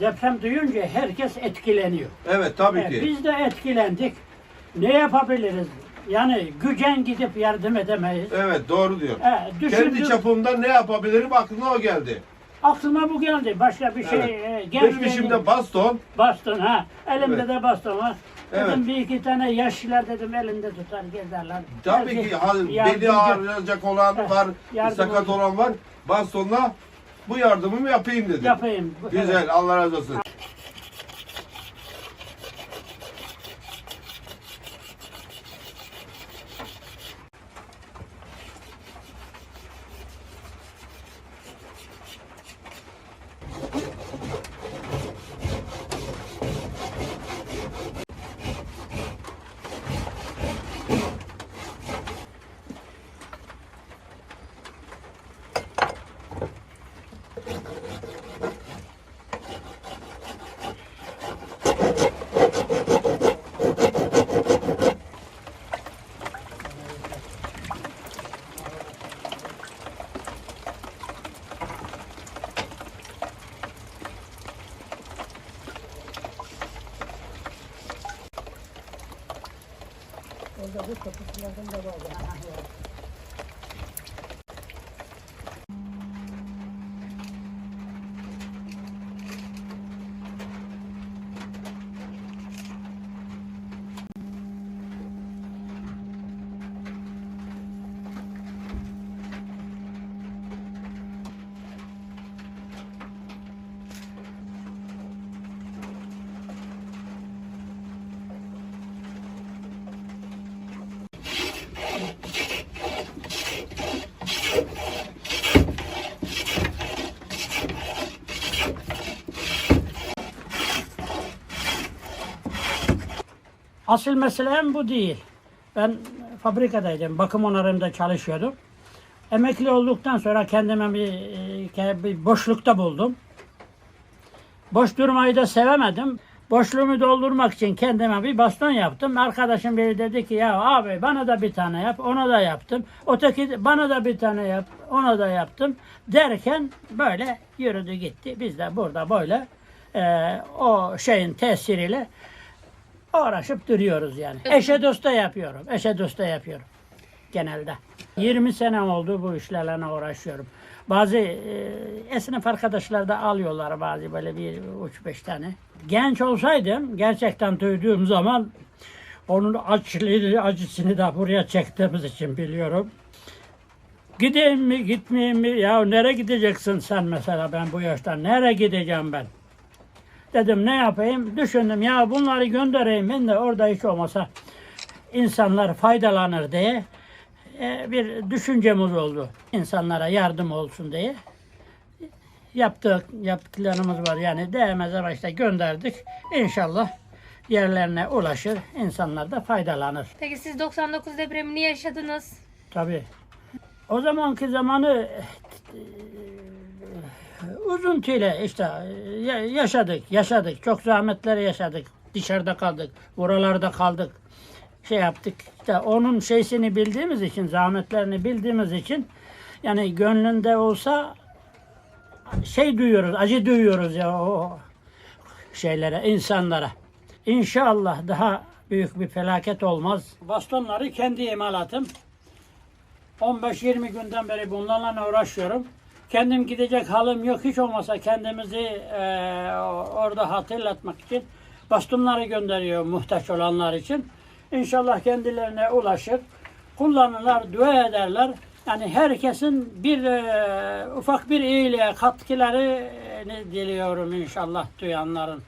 deprem duyunca herkes etkileniyor. Evet tabii E, ki. biz de etkilendik. Ne yapabiliriz? Yani gücen gidip yardım edemeyiz. Evet doğru diyor. E, Kendi düşündüm, çapımda ne yapabilirim aklına o geldi. aklıma bu geldi. Başka bir şey e, Benim gençliğin- işimde baston. Baston ha. Elimde Evet. de baston var. Dedim Evet. bir iki tane yaşlılar dedim elinde tutar gezerler. Tabii Belki ki ha- yardımcı- beli ağrıyacak olan Evet, var, yardım sakat olan var. Bastonla bu yardımımı yapayım dedim. yapayım. Güzel. Allah razı olsun. Orada bu kapılardan da var. Asıl meselem bu değil. Ben fabrikadaydım. Bakım onarımda çalışıyordum. Emekli olduktan sonra kendime bir, e, bir boşlukta buldum. Boş durmayı da sevemedim. Boşluğumu doldurmak için kendime bir baston yaptım. Arkadaşım biri dedi ki ya abi bana da bir tane yap. Ona da yaptım. Öteki bana da bir tane yap. Ona da yaptım. Derken böyle yürüdü gitti. Biz de burada böyle e, o şeyin tesiriyle uğraşıp duruyoruz yani. Eşe dosta yapıyorum. Eşe dosta yapıyorum genelde. 20 sene oldu bu işlerle uğraşıyorum. Bazı e, esnaf arkadaşlar da alıyorlar bazı böyle bir üç beş tane. Genç olsaydım gerçekten duyduğum zaman onun acılığını, acısını da buraya çektiğimiz için biliyorum. Gideyim mi, gitmeyeyim mi? Ya nereye gideceksin sen mesela ben bu yaşta? Nereye gideceğim ben? Dedim ne yapayım? Düşündüm ya bunları göndereyim ben de orada hiç olmasa insanlar faydalanır diye e, bir düşüncemiz oldu. İnsanlara yardım olsun diye. Yaptık, yaptıklarımız var. Yani değmeze başta gönderdik. İnşallah yerlerine ulaşır. insanlar da faydalanır. Peki siz 99 depremini yaşadınız. Tabii. O zamanki zamanı üzüntüyle işte e, ya- yaşadık, yaşadık. Çok zahmetleri yaşadık. Dışarıda kaldık, buralarda kaldık. Şey yaptık. İşte onun şeysini bildiğimiz için, zahmetlerini bildiğimiz için yani gönlünde olsa şey duyuyoruz, acı duyuyoruz ya o şeylere, insanlara. İnşallah daha büyük bir felaket olmaz. Bastonları kendi imalatım. 15-20 günden beri bunlarla uğraşıyorum. Kendim gidecek halim yok. Hiç olmasa kendimizi eee, orada hatırlatmak için bastonları gönderiyor muhtaç olanlar için. İnşallah kendilerine ulaşır. Kullanırlar, dua ederler. Yani herkesin bir eee, ufak bir iyiliğe katkılarını diliyorum inşallah duyanların.